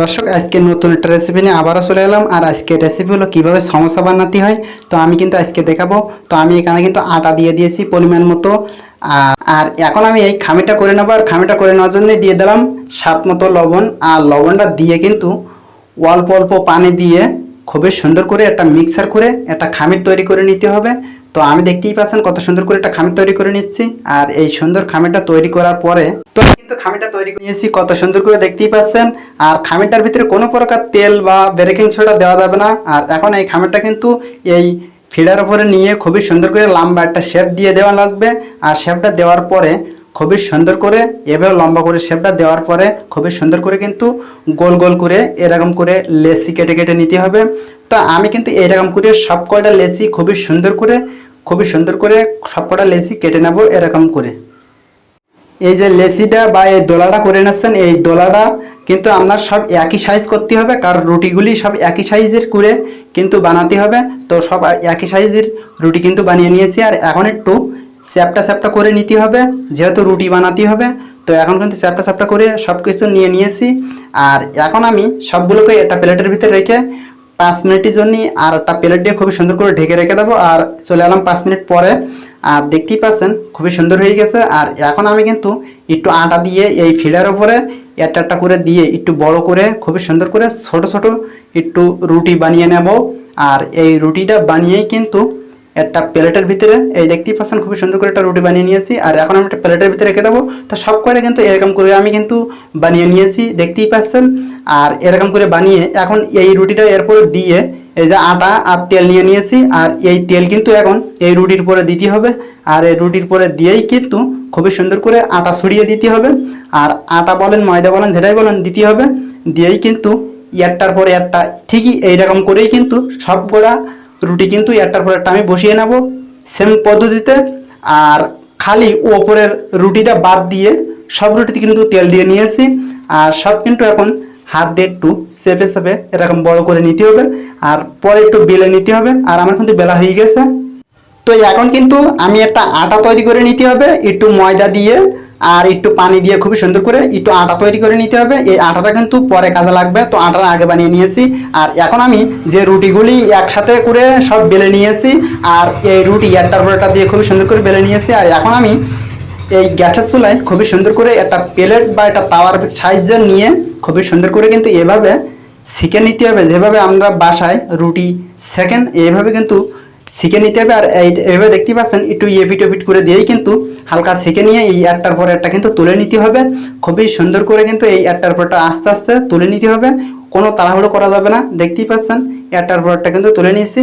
দর্শক, আজকে নতুন একটা রেসিপি নিয়ে আবারও চলে এলাম। আর আজকে রেসিপি হলো কীভাবে সমোসা বানাতে হয়। তো আমি কিন্তু আজকে দেখাবো। তো আমি এখানে কিন্তু আটা দিয়ে দিয়েছি পরিমাণ মতো। আর- এখন আমি এই খামিটা করে নেব। আর খামিটা করে নেওয়ার জন্য দিয়ে দিলাম স্বাদ মতো লবণ। আর লবণটা দিয়ে কিন্তু অল্প অল্প পানি দিয়ে খুবই সুন্দর করে একটা মিক্সার করে একটা খামির তৈরি করে নিতে হবে। তো আমি দেখতেই পাচ্ছেন কত সুন্দর করে একটা খামির তৈরি করে নিচ্ছি। আর এই সুন্দর খামিরটা তৈরি করার পরে তো কিন্তু খামিটা তৈরি নিয়েছি, কত সুন্দর করে দেখতেই পাচ্ছেন। আর খামিরটার ভিতরে কোনো প্রকার তেল বা বেরেকিং সোডা দেওয়া যাবে না। আর এখন এই খামিরটা কিন্তু এই ফিডার উপরে নিয়ে খুবই সুন্দর করে লম্বা একটা শেপ দিয়ে দেওয়া লাগবে। আর শেপটা দেওয়ার পরে খুবই সুন্দর করে, এভাবে লম্বা করে শেপটা দেওয়ার পরে খুবই সুন্দর করে কিন্তু গোল গোল করে এরকম করে লেসি কেটে কেটে নিতে হবে। তো আমি কিন্তু এরকম করে সব কয়টা লেসি খুবই সুন্দর করে খুবই সুন্দর করে সব কটা লেসি কেটে নেব এরকম করে। এই যে লেসিটা বা এই দোলাটা করে নিচ্ছেন এই দোলাটা কিন্তু আপনার সব একই সাইজ করতে হবে, কারণ রুটিগুলি সব একই সাইজের করে কিন্তু বানাতে হবে। তো সব একই সাইজের রুটি কিন্তু বানিয়ে নিয়েছি, আর এখন একটু চ্যাপটা চ্যাপটা করে নিতে হবে, যেহেতু রুটি বানাতে হবে। তো এখন কিন্তু চ্যাপটা চ্যাপটা করে সব কিছু নিয়ে নিয়েছি, আর এখন আমি সবগুলোকে একটা প্লেটের ভিতরে রেখে পাঁচ মিনিটের জন্য আর একটা প্লেট দিয়ে খুবই সুন্দর করে ঢেকে রেখে দেবো। আর চলে এলাম পাঁচ মিনিট পরে। আর দেখতেই পাচ্ছেন, খুবই সুন্দর হয়ে গেছে। আর এখন আমি কিন্তু একটু আটা দিয়ে এই ফিডার ওপরে একটা একটা করে দিয়ে একটু বড় করে, খুবই সুন্দর করে ছোট ছোট একটু রুটি বানিয়ে নেব। আর এই রুটিটা বানিয়েই কিন্তু একটা প্লেটের ভিতরে, এই দেখতেই পাচ্ছেন খুবই সুন্দর করে একটা রুটি বানিয়ে নিয়েছি। আর এখন আমি একটা প্লেটের ভিতরে রেখে দেবো। তো সব কয়টা কিন্তু এরকম করে আমি কিন্তু বানিয়ে নিয়েছি, দেখতেই পাচ্ছেন। আর এরকম করে বানিয়ে এখন এই রুটিটা এরপরে দিয়ে এই যে আটা আর তেল নিয়ে নিয়েছি। আর এই তেল কিন্তু এখন এই রুটির পরে দিতে হবে। আর এই রুটির পরে দিয়েই কিন্তু খুবই সুন্দর করে আটা ছড়িয়ে দিতে হবে। আর আটা বলেন, ময়দা বলেন, যেটাই বলেন, দিতে হবে। দিয়েই কিন্তু একটার পরে একটা ঠিকই এইরকম করেই কিন্তু সবগুলা রুটি কিন্তু একটার পর একটা আমি বসিয়ে নেব। সেম পদ্ধতিতে, আর খালি ওপরের রুটিটা বাদ দিয়ে সব রুটিতে কিন্তু তেল দিয়ে নিয়েছি। আর সব কিন্তু এখন হাত দিয়ে একটু চেপে চেপে এরকম বড় করে নিতে হবে। আর পরে একটু বেলে নিতে হবে। আর আমার কিন্তু বেলা হয়ে গেছে। তো এখন কিন্তু আমি একটা আটা তৈরি করে নিতে হবে। একটু ময়দা দিয়ে আর একটু পানি দিয়ে খুবই সুন্দর করে একটু আটা তৈরি করে নিতে হবে। এই আটাটা কিন্তু পরে কাজে লাগবে। তো আটাটা আগে বানিয়ে নিয়েছি। আর এখন আমি যে রুটিগুলি একসাথে করে সব বেলে নিয়েছি, আর এই রুটি একটার পর একটা দিয়ে খুবই সুন্দর করে বেলে নিয়েছি। আর এখন আমি এই গ্যাসের চুলায় খুবই সুন্দর করে একটা প্লেট বা একটা তাওয়ার সাহায্যে নিয়ে খুবই সুন্দর করে কিন্তু এভাবে শিখে নিতে হবে। যেভাবে আমরা বাসায় রুটি সেকেন্ড এইভাবে কিন্তু শিখে নিতে হবে। আর এই এইভাবে দেখতে পাচ্ছেন, একটু এপিট ওপিট করে দিয়েই কিন্তু হালকা শিখে নিয়ে এই একটার পর একটা কিন্তু তুলে নিতে হবে। খুবই সুন্দর করে কিন্তু এই একটার পরটা আস্তে আস্তে তুলে নিতে হবে। কোনো তাড়াহুড়ো করা যাবে না, দেখতেই পাচ্ছেন একটার পর একটা কিন্তু তুলে নিয়েছি।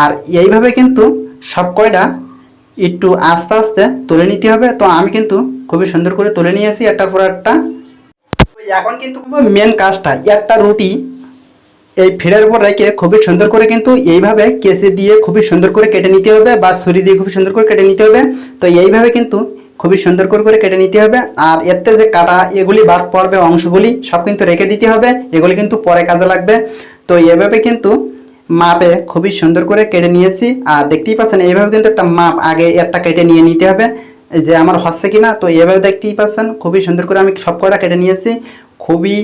আর এইভাবে কিন্তু সব কয়টা একটু আস্তে আস্তে তুলে নিতে হবে। তো আমি কিন্তু খুবই সুন্দর করে তুলে নিয়েছি একটার পর একটা এখন কিন্তু মেন কাজটা একটা রুটি এই ফিডের উপর রেখে খুবই সুন্দর করে কিন্তু এইভাবে কেসে দিয়ে খুবই সুন্দর করে কেটে নিতে হবে বা ছুরি দিয়ে খুবই সুন্দর করে কেটে নিতে হবে। তো এইভাবে কিন্তু খুবই সুন্দর করে করে কেটে নিতে হবে। আর এতে যে কাটা এগুলি বাদ পড়বে অংশগুলি সব কিন্তু রেখে দিতে হবে। এগুলি কিন্তু পরে কাজে লাগবে। তো এভাবে কিন্তু মাপে খুবই সুন্দর করে কেটে নিয়েছি। আর দেখতেই পাচ্ছেন, এইভাবে কিন্তু একটা মাপ আগে একটা কেটে নিয়ে নিতে হবে। যে আমার হচ্ছে কিনা, তো এভাবে দেখতেই পাচ্ছেন, খুবই সুন্দর করে আমি সব কয়টা কেটে নিয়েছি। খুবই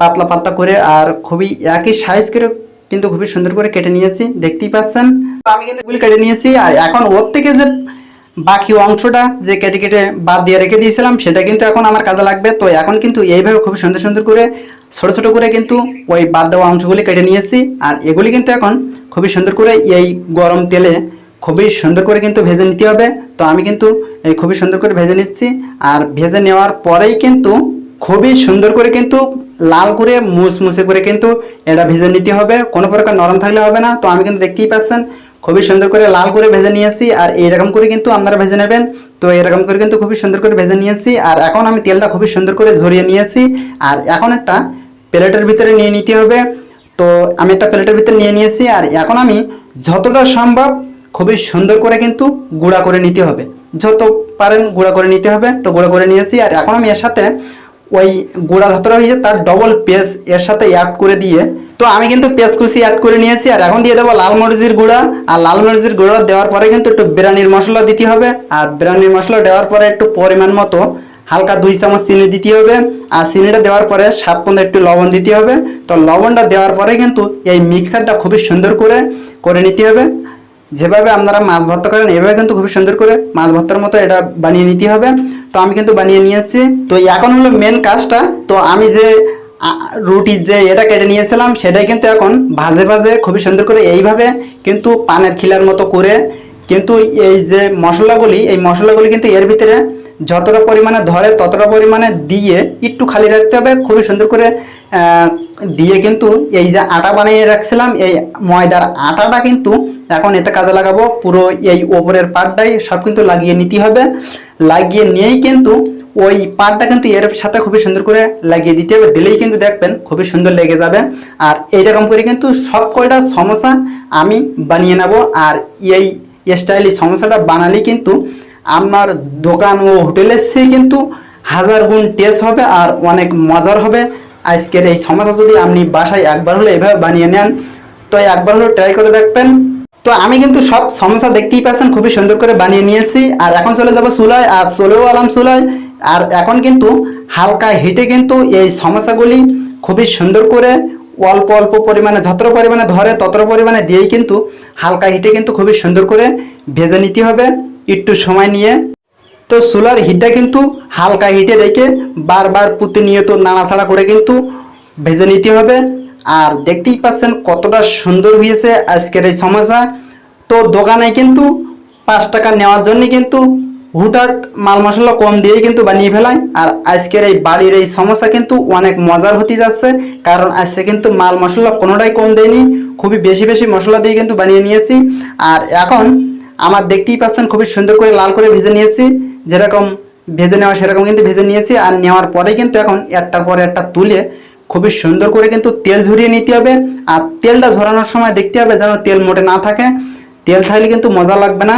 পাতলা পাতলা করে আর খুবই একই সাইজ করে কিন্তু খুবই সুন্দর করে কেটে নিয়েছি, দেখতেই পাচ্ছেন। আমি কিন্তু এগুলি কেটে নিয়েছি আর এখন ওর থেকে যে বাকি অংশটা যে কেটে কেটে বাদ দিয়ে রেখে দিয়েছিলাম, সেটা কিন্তু এখন আমার কাজে লাগবে। তো এখন কিন্তু এইভাবে খুব সুন্দর সুন্দর করে, ছোট ছোট করে কিন্তু ওই বাদ দেওয়া অংশগুলি কেটে নিয়েছি। আর এগুলি কিন্তু এখন খুবই সুন্দর করে এই গরম তেলে খুবই সুন্দর করে কিন্তু ভেজে নিতে হবে। তো আমি কিন্তু এই খুবই সুন্দর করে ভেজে নিচ্ছি। আর ভেজে নেওয়ার পরেই কিন্তু খুবই সুন্দর করে কিন্তু লাল করে, মুসমুসে করে কিন্তু এটা ভেজে নিতে হবে। কোনো প্রকার নরম থাকলে হবে না। তো আমি কিন্তু দেখতেই পাচ্ছেন, খুবই সুন্দর করে লাল করে ভেজে নিয়েছি। আর এইরকম করে কিন্তু আপনারা ভেজে নেবেন। তো এরকম করে কিন্তু খুবই সুন্দর করে ভেজে নিয়েছি। আর এখন আমি তেলটা খুবই সুন্দর করে ঝরিয়ে নিয়েছি। আর এখন একটা প্লেটের ভিতরে নিয়ে নিতে হবে। তো আমি একটা প্লেটের ভিতরে নিয়ে নিয়েছি। আর এখন আমি যতটা সম্ভব খুবই সুন্দর করে কিন্তু গুঁড়া করে নিতে হবে। যত পারেন গুঁড়া করে নিতে হবে। তো গুঁড়া করে নিয়েছি। আর এখন আমি এর সাথে ওই গুঁড়া যতটা হয়েছে তার ডবল পেস এর সাথে অ্যাড করে দিয়ে, তো আমি কিন্তু পেঁয়াজ কুচি অ্যাড করে নিয়েছি, আর এখন দিয়ে দেবো লাল মরিচের গুঁড়া। আর লাল মরিচের গুঁড়া দেওয়ার পরে কিন্তু একটু বিরিয়ানির মশলা দিতে হবে। আর বিরিয়ানির মশলা দেওয়ার পরে একটু পরিমাণ মতো হালকা দুই চামচ চিনি দিতে হবে। আর চিনিটা দেওয়ার পরে সাত পর্যন্ত একটু লবণ দিতে হবে। তো লবণটা দেওয়ার পরে কিন্তু এই মিক্সারটা খুবই সুন্দর করে করে নিতে হবে। যেভাবে আপনারা মাছ ভর্তা করেন, এভাবে কিন্তু খুবই সুন্দর করে মাছ ভর্তার মতো এটা বানিয়ে নিতে হবে। তো আমি কিন্তু বানিয়ে নিয়েছি। তো এখন হলো মেন কাজটা। তো আমি যে রুটির যে এটা কেটে নিয়েছিলাম, সেটাই কিন্তু এখন ভাজে ভাজে খুবই সুন্দর করে এইভাবে কিন্তু পানের খিলার মতো করে কিন্তু এই যে মশলাগুলি, এই মশলাগুলি কিন্তু এর ভিতরে যতটা পরিমাণে ধরে, ততটা পরিমাণে দিয়ে একটু খালি রাখতে হবে। খুবই সুন্দর করে দিয়ে কিন্তু এই যে আটা বানিয়ে রাখছিলাম, এই ময়দার আটাটা কিন্তু এখন এতে কাজে লাগাবো। পুরো এই ওপরের পাটটাই সব কিন্তু লাগিয়ে নিতে হবে। লাগিয়ে নিয়েই কিন্তু ওই পাটটা কিন্তু এর সাথে খুবই সুন্দর করে লাগিয়ে দিতে হবে। দিলেই কিন্তু দেখবেন খুবই সুন্দর লেগে যাবে। আর এইরকম করে কিন্তু সব কয়টা সমস্যা আমি বানিয়ে নেব। আর এই স্টাইলি সমস্যাটা বানালেই কিন্তু আমার দোকান ও হোটেলের চেয়ে কিন্তু হাজার গুণ টেস্ট হবে আর অনেক মজার হবে। আজকের এই সমস্যা যদি আপনি বাসায় একবার হলে এভাবে বানিয়ে নেন, তো একবার হলেও ট্রাই করে দেখবেন। তো আমি কিন্তু সব সমস্যা দেখতেই পাচ্ছেন, খুবই সুন্দর করে বানিয়ে নিয়েছি। আর এখন চলে যাব চুলায়, আর চলেও আলাম চুলায়। আর এখন কিন্তু হালকা হিটে কিন্তু এই সমস্যাগুলি খুবই সুন্দর করে অল্প অল্প পরিমাণে, যতটা পরিমাণে ধরে ততটা পরিমাণে দিয়েই কিন্তু হালকা হিটে কিন্তু খুবই সুন্দর করে ভেজে নিতে হবে। একটু সময় নিয়ে। তো সোলার হিটটা কিন্তু হালকা হিটে রেখে বারবার প্রতিনিয়ত নাড়াচাড়া করে কিন্তু ভেজে নিতে হবে। আর দেখতেই পাচ্ছেন কতটা সুন্দর হয়েছে আজকের এই সমস্যা। তো দোকানে কিন্তু পাঁচ টাকা নেওয়ার জন্য কিন্তু হুটহাট মাল মশলা কম দিয়েই কিন্তু বানিয়ে ফেলায় আর আজকের এই বাড়ির এই সমস্যা কিন্তু অনেক মজার হতে যাচ্ছে, কারণ আজকে কিন্তু মাল মশলা কোনোটাই কম দেয়নি। খুবই বেশি বেশি মশলা দিয়ে কিন্তু বানিয়ে নিয়েছি। আর এখন আমার দেখতেই পাচ্ছেন, খুবই সুন্দর করে লাল করে ভেজে নিয়েছি। যেরকম ভেজে নেওয়া, সেরকম কিন্তু ভেজে নিয়েছি। আর নেওয়ার পরে কিন্তু এখন একটার পর একটা তুলে খুবই সুন্দর করে কিন্তু তেল ঝরিয়ে নিতে হবে। আর তেলটা ঝরানোর সময় দেখতে হবে যেন তেল মোটে না থাকে। তেল থাকলে কিন্তু মজা লাগবে না।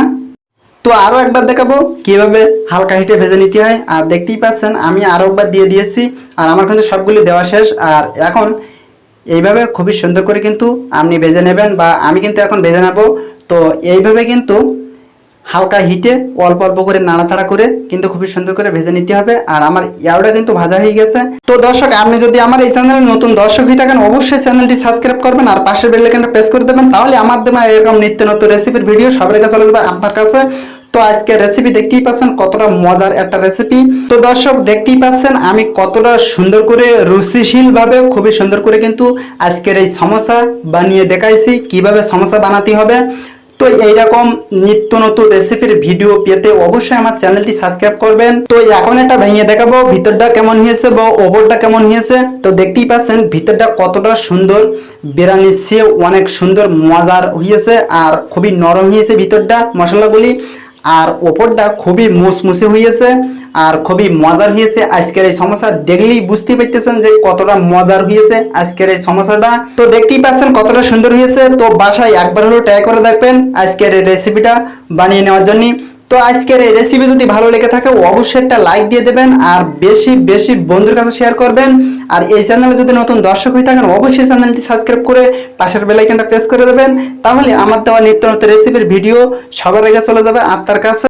তো আরও একবার দেখাবো কীভাবে হালকা হিটে ভেজে নিতে হয়। আর দেখতেই পাচ্ছেন, আমি আরও একবার দিয়ে দিয়েছি। আর আমার কিন্তু সবগুলি দেওয়া শেষ। আর এখন এইভাবে খুবই সুন্দর করে কিন্তু আপনি ভেজে নেবেন বা আমি কিন্তু এখন ভেজে নেব। তো এইভাবে কিন্তু হালকা হিটে অল্প অল্প করে নাড়াচাড়া করে কিন্তু খুবই সুন্দর করে ভেজে নিতে হবে। আর আমার ইয়াওটা কিন্তু ভাজা হয়ে গেছে। তো দর্শক, আপনি যদি আমার এই চ্যানেলে নতুন দর্শক হয়ে থাকেন, অবশ্যই চ্যানেলটি সাবস্ক্রাইব করবেন আর পাশের বেল আইকনটা প্রেস করে দেবেন। তাহলে আমার দেওয়া এরকম নিত্য নতুন রেসিপির ভিডিও সবার কাছে চলে যাবে আপনার কাছে। তো আজকে রেসিপি দেখতেই পাচ্ছেন কতটা মজার একটা রেসিপি তো দর্শক, দেখতেই পাচ্ছেন আমি কতটা সুন্দর করে রুচিশীলভাবে খুবই সুন্দর করে কিন্তু আজকের এই সমস্যা বানিয়ে দেখাইছি। কীভাবে সমস্যা বানাতে হবে? তো এইরকম নিত্য নতুন রেসিপির ভিডিও পেতে অবশ্যই আমার চ্যানেলটি সাবস্ক্রাইব করবেন। তো এখন একটা ভেঙে দেখাবো, ভিতরটা কেমন হয়েছে বা ওপরটা কেমন হয়েছে। তো দেখতেই পাচ্ছেন, ভিতরটা কতটা সুন্দর বিরিয়ানির চেয়ে অনেক সুন্দর, মজার হয়েছে আর খুবই নরম হয়েছে ভিতরটা, মশলাগুলি। আর ওপরটা খুবই মুসমুসে হয়েছে। আর খুবই মজার হয়েছে। আজকের এই সমস্যা দেখলেই বুঝতে পারতেছেন যে কতটা মজার হয়েছে আজকের এই সমস্যাটা। তো দেখতেই পাচ্ছেন কতটা সুন্দর হয়েছে। তো বাসায় একবার হলেও ট্রাই করে দেখবেন আজকের এই রেসিপিটা বানিয়ে নেওয়ার জন্য। তো আজকের এই রেসিপি যদি ভালো লেগে থাকে, অবশ্যই একটা লাইক দিয়ে দেবেন আর বেশি বেশি বন্ধুর কাছে শেয়ার করবেন। আর এই চ্যানেলে যদি নতুন দর্শক হয়ে থাকেন, অবশ্যই চ্যানেলটি সাবস্ক্রাইব করে পাশের বেলাইকনটা প্রেস করে দেবেন। তাহলে আমার দেওয়া নিত্য নতুন রেসিপির ভিডিও সবার আগে চলে যাবে আপনার কাছে।